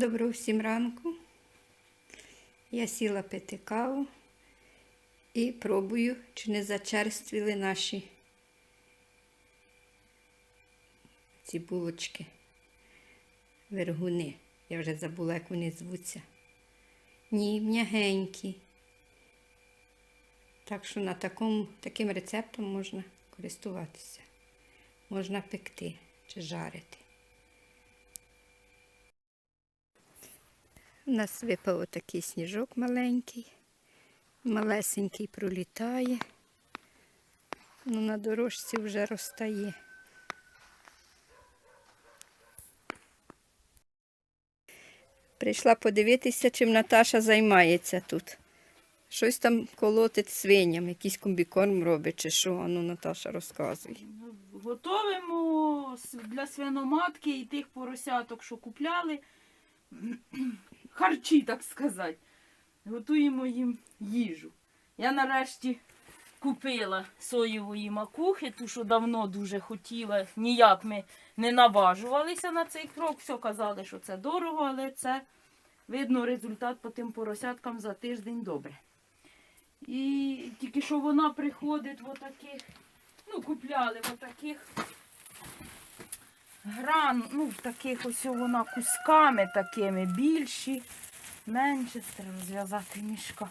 Доброго всім ранку. Я сіла пити каву і пробую, чи не зачерствіли наші ці булочки. Вергуни. Я вже забула, як вони звуться. Ні, м'ягенькі. Так що на такому, таким рецептом можна користуватися. Можна пекти чи жарити. У нас випав отакий сніжок маленький, малесенький пролітає. Ну, на дорожці вже розтає. Прийшла подивитися, чим Наташа займається тут. Щось там колотить свиням, якийсь комбікорм робить, чи що, ну Наташа розказує. Готовимо для свиноматки і тих поросяток, що купляли. Харчі, так сказати. Готуємо їм їжу. Я нарешті купила соєвої макухи, ту, що давно дуже хотіла. Ніяк ми не наважувалися на цей крок. Все казали, що це дорого, але це видно результат по тим поросяткам за тиждень добре. І тільки що вона приходить в отаких Ну, купляли в таких гран, ну, в таких ось вона кусками такими більші, менше, треба розв'язати мішка.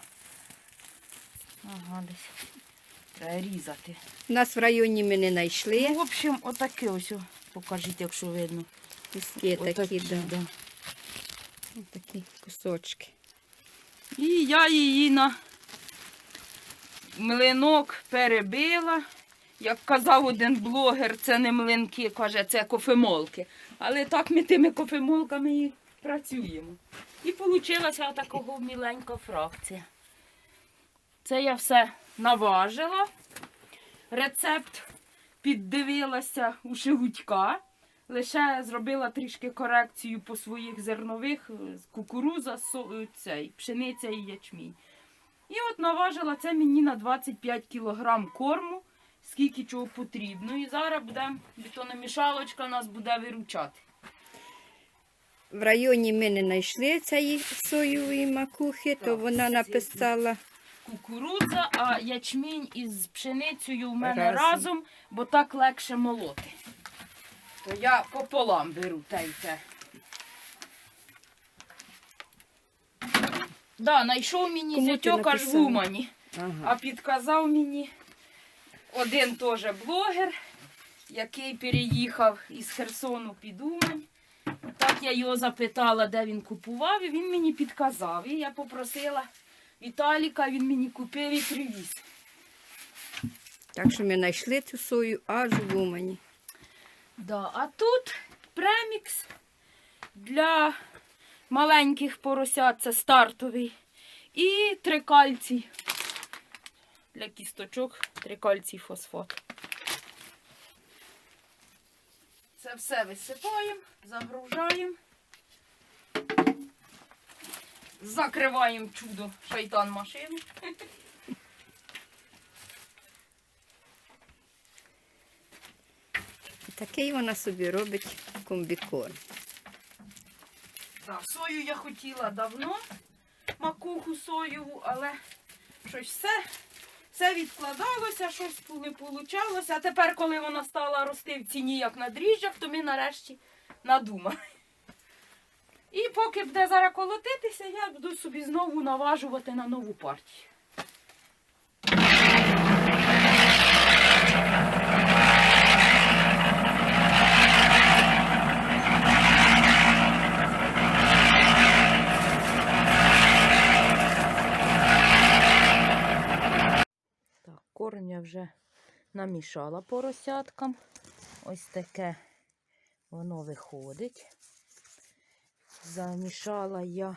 Ага, десь. Треба різати. У нас в районі ми не знайшли. Ну, в общем, отаке ось, покажіть, якщо видно. Куски такі, Отакі, да. да. такі кусочки. І я її на млинок перебила. Як казав один блогер, це не млинки, каже, це кофемолки. Але так ми тими кофемолками і працюємо. І вийшла такого міленька фракція. Це я все наважила. Рецепт піддивилася у Шелудька. Лише зробила трішки корекцію по своїх зернових, кукуруза, цей, пшениця і ячмінь. І от наважила це мені на 25 кг корму, скільки чого потрібно. І зараз буде бетономішалочка нас буде виручати. В районі ми не знайшли цієї соєвої макухи, то вона написала Кукурудза, а ячмінь із пшеницею у мене Разом. разом, бо так легше молоти. То я пополам беру те й те. Да, знайшов мені зятьок аж в? Умані. А підказав мені один теж блогер, який переїхав із Херсону під Умань. Так я його запитала, де він купував, і він мені підказав. І я попросила Віталіка, він мені купив і привіз. Так що ми знайшли цю сою аж в Умані. Да, а тут премікс для маленьких поросят, це стартовий. І трикальцій. Для кісточок трикальцій фосфат. Це все висипаємо, загружаємо. Закриваємо чудо шайтан машину. І такий вона собі робить комбікорм. Да, сою я хотіла давно, макуху соєву, але щось все, все відкладалося, щось не вийшло. А тепер, коли вона стала рости в ціні, як на дріжджах, то ми нарешті надумали. І поки буде зараз колотитися, я буду собі знову наважувати на нову партію. Так, корм я вже намішала поросяткам. Ось таке воно виходить. Замішала я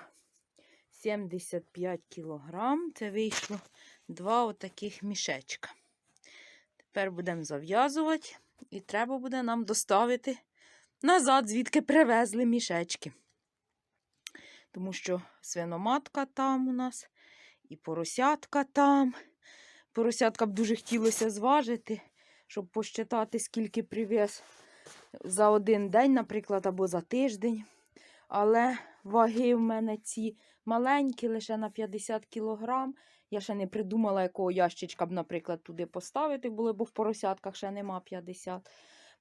75 кілограм. Це вийшло два отаких мішечка. Тепер будемо зав'язувати і треба буде нам доставити назад, звідки привезли мішечки. Тому що свиноматка там у нас і поросятка там. Поросятка б дуже хотілося зважити, щоб посчитати, скільки привіз за один день, наприклад, або за тиждень. Але ваги в мене ці маленькі, лише на 50 кілограм. Я ще не придумала, якого ящичка б, наприклад, туди поставити, було, бо в поросятках ще нема 50.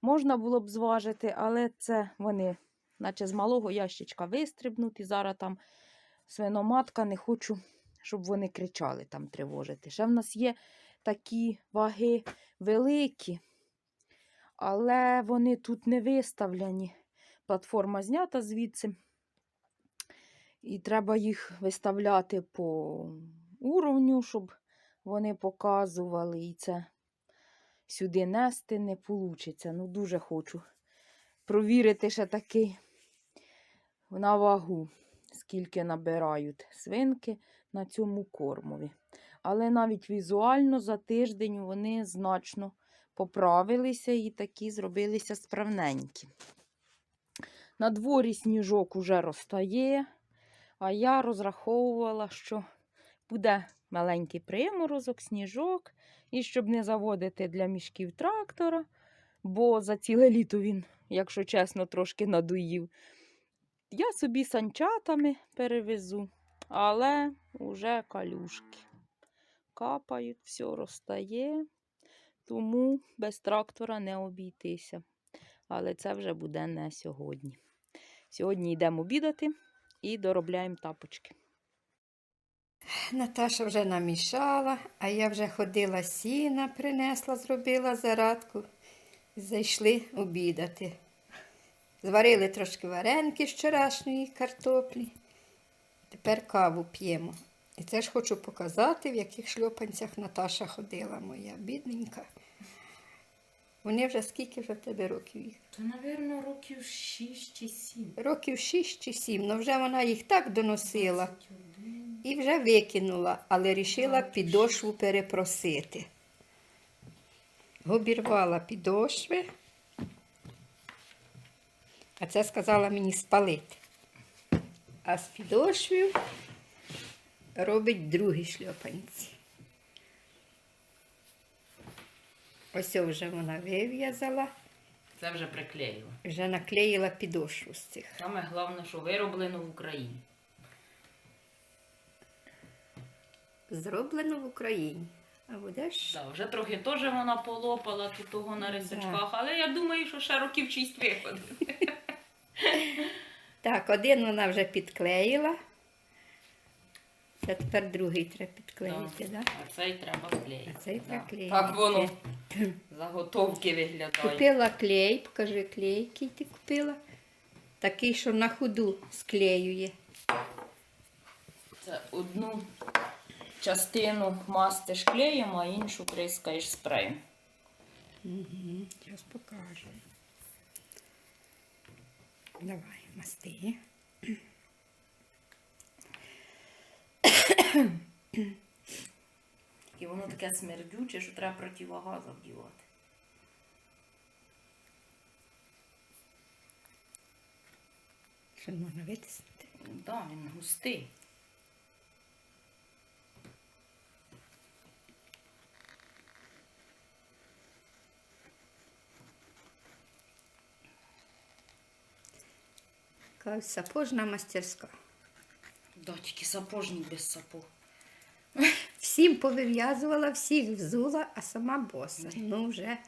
Можна було б зважити, але це вони, наче з малого ящичка вистрибнуть, і зараз там свиноматка, не хочу, щоб вони кричали там тривожити. Ще в нас є такі ваги великі, але вони тут не виставлені. Платформа знята звідси. І треба їх виставляти по уровню, щоб вони показували. І це сюди нести не вийде. Ну, дуже хочу провірити ще таки на вагу, скільки набирають свинки на цьому кормові. Але навіть візуально за тиждень вони значно поправилися і такі зробилися справненькі. На дворі сніжок уже розтає, а я розраховувала, що буде маленький приморозок, сніжок, і щоб не заводити для мішків трактора, бо за ціле літо він, якщо чесно, трошки надоїв. Я собі санчатами перевезу, але вже калюшки капають, все розтає, тому без трактора не обійтися. Але це вже буде не сьогодні. Сьогодні йдемо обідати і доробляємо тапочки. Наташа вже намішала, а я вже ходила сіна, принесла, зробила зарадку. Зайшли обідати. Зварили трошки варенки з вчорашньої картоплі. Тепер каву п'ємо. І це ж хочу показати, в яких шльопанцях Наташа ходила, моя бідненька. Вони вже скільки вже в тебе років їх? То, мабуть, років 6 чи 7. Років 6 чи 7, ну вже вона їх так доносила. І вже викинула, але вирішила підошву перепросити. Обірвала підошви, а це сказала мені спалити. А з підошвів робить другі шльопанці. Ось вже вона вив'язала, Це вже приклеїла. вже наклеїла підошву з цих. Саме головне, що вироблено в Україні. Зроблено в Україні. А будеш? Да, вже трохи теж вона полопала тут того на рисочках, але я думаю, що ще років 6 виходить. Так, один вона вже підклеїла. Це тепер другий треба підклеїти, да. А цей треба склеїти. А цей да. треба клеїти. Так воно заготовки виглядає. Купила клей, покажи клей, який ти купила. Такий, що на ходу склеює. Це одну частину мастиш клеєм, а іншу прискаєш спреєм. Угу. Зараз покажу. Давай, масти. І воно таке смердюче, що треба противогаз вдівати. Що можна витиснути? Так, да, він густий. Кажуть, сапожна мастерська. Да, тільки сапожник без сапог. Всім повив'язувала, всіх взула, а сама боса. Ну вже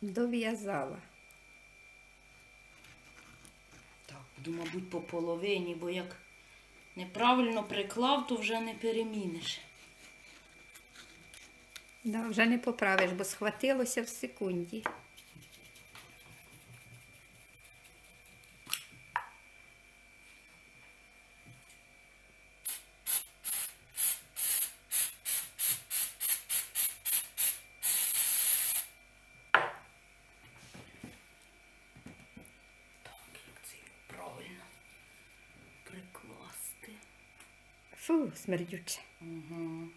дов'язала. Так, буду, мабуть, по половині, бо як неправильно приклав, то вже не переміниш. Да, вже не поправиш, бо схватилося в секунді. Так, як це його правильно прикласти. Фу, смердюче. Угу.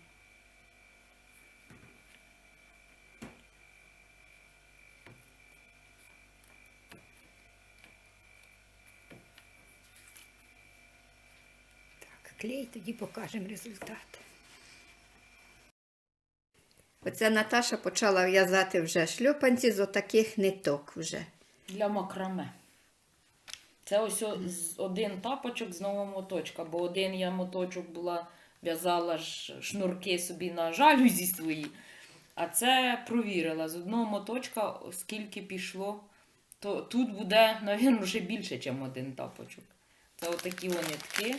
Так, клей, тоді покажемо результат. Оце Наташа почала в'язати вже шльопанці з отаких ниток вже. Для макраме. Це ось один тапочок з нового моточка, бо один я моточок була, в'язала ж шнурки собі на жалюзі свої. А це провірила з одного моточка, скільки пішло, то тут буде, мабуть, вже більше, ніж один тапочок. Це отакі вони нитки.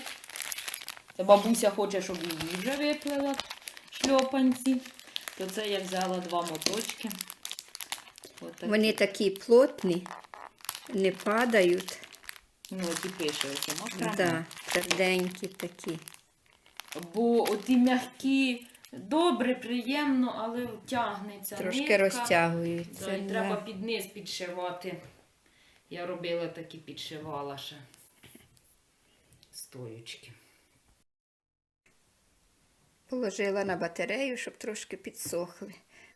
Це бабуся хоче, щоб її вже виплела шльопанці. То це я взяла два моточки. Отакі. Вони такі плотні, не падають. Ну, от і пише, ось, можна? Да, тверденькі такі. Бо оті м'які, добре, приємно, але тягнеться. Трошки нитка. розтягуються. Да, і да. треба під низ підшивати. Я робила такі підшивала ще стоючки. Положила на батарею, щоб трошки підсохли.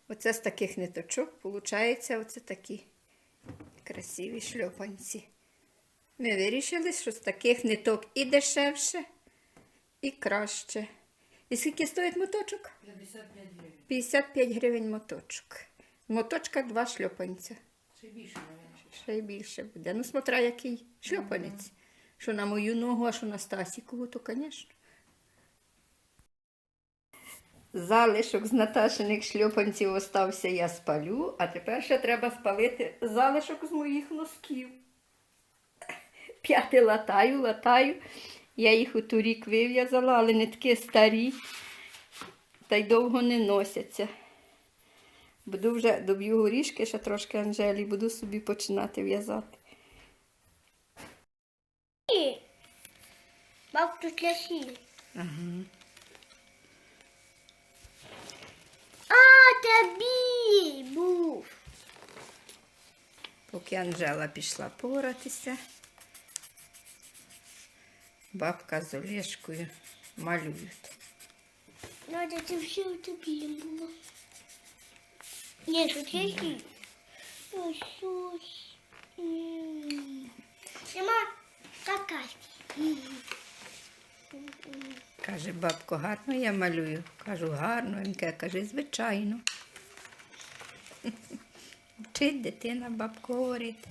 Оце з таких ниточок виходить оце такі красиві шльопанці. Ми вирішили, що з таких ниток і дешевше, і краще. І скільки стоїть моточок? 55 гривень. 55 гривень моточок. В моточках два шльопанця. Ще більше, навіть. Ще й більше буде. Ну, смотря який шльопанець. Що на мою ногу, а що на Стасікову, то, звісно. Залишок з Наташиних шльопанців остався, я спалю, а тепер ще треба спалити залишок з моїх носків. П'яти латаю, латаю. Я їх у торік вив'язала, але нитки старі та й довго не носяться. Буду вже доб'ю горішки, ще трошки Анжелі, буду собі починати в'язати. Баб, тут лясі. Ага. А, тобі був. Поки Анжела пішла поратися, бабка з Олешкою малюють. Надя, це все у було. Ні, тут лясі. Ось, ось. Нема какашки. Каже, бабко, гарно я малюю. Кажу, гарно. Він каже, каже, звичайно. Вчить дитина бабку говорити.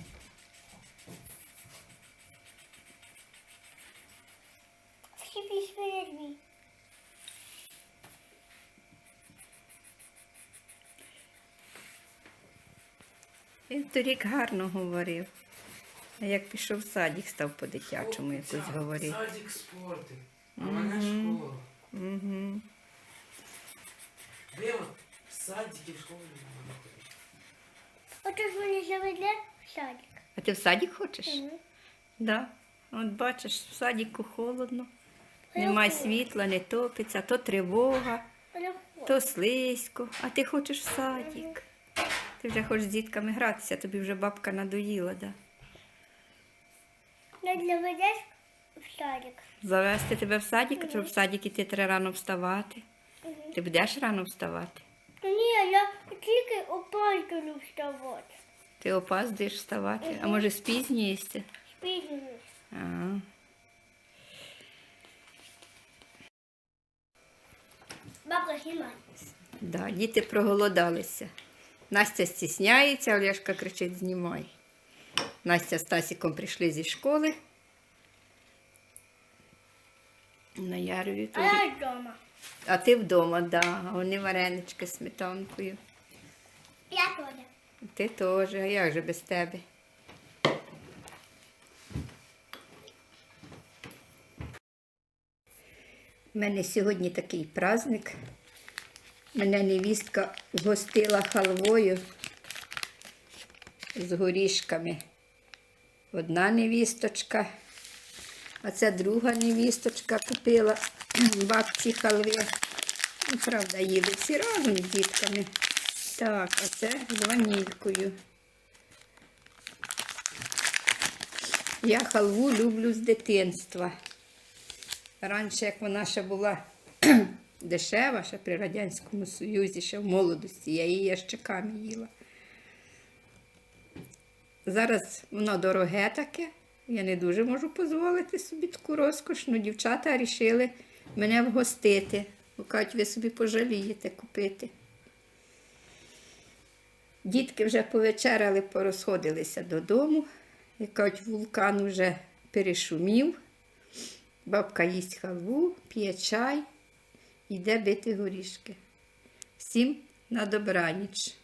Він торік гарно говорив. А як пішов в садик, став по-дитячому якось говорити. Садик спорту, а мене школа. Угу. Ви от в садики в школі не ходите. Ото ж вони заведе в садик. А ти в садик хочеш? Мгм. Да. От бачиш, в садіку холодно, немає світла, не топиться, то тривога, то слизько, а ти хочеш в садик. Ти вже хочеш з дітками гратися, тобі вже бабка надоїла, да? Надя, ведеш в садик. Завести тебе в садик, а то в садик іти треба рано вставати. Ти будеш рано вставати. Та ні, я тільки опалькаю вставати. Ти опаздуєш вставати, а може спізнюєшся? Спізнююсь. А. Бабка, знімай. Да, діти проголодалися. Настя стісняється, Олешка кричить, знімай. Настя з Тасіком прийшли зі школи. Наярюють А туди. я вдома. А ти вдома, да. а вони варенички з сметанкою. Я теж. Ти теж, а як же без тебе? У мене сьогодні такий праздник. Мене невістка гостила халвою з горішками. Одна невісточка, а це друга невісточка купила бабці халви. Ну, Правда, їли всі разом з дітками. Так, а це з ванількою. Я халву люблю з дитинства. Раніше, як вона ще була дешева, ще при Радянському Союзі, ще в молодості, я її ящиками їла. Зараз воно дороге таке, я не дуже можу дозволити собі таку розкошну. Дівчата вирішили мене вгостити. Бо кажуть, ви собі пожалієте купити. Дітки вже повечеряли, порозходилися додому. І кажуть, вулкан вже перешумів. Бабка їсть халву, п'є чай, йде бити горішки. Всім на добраніч.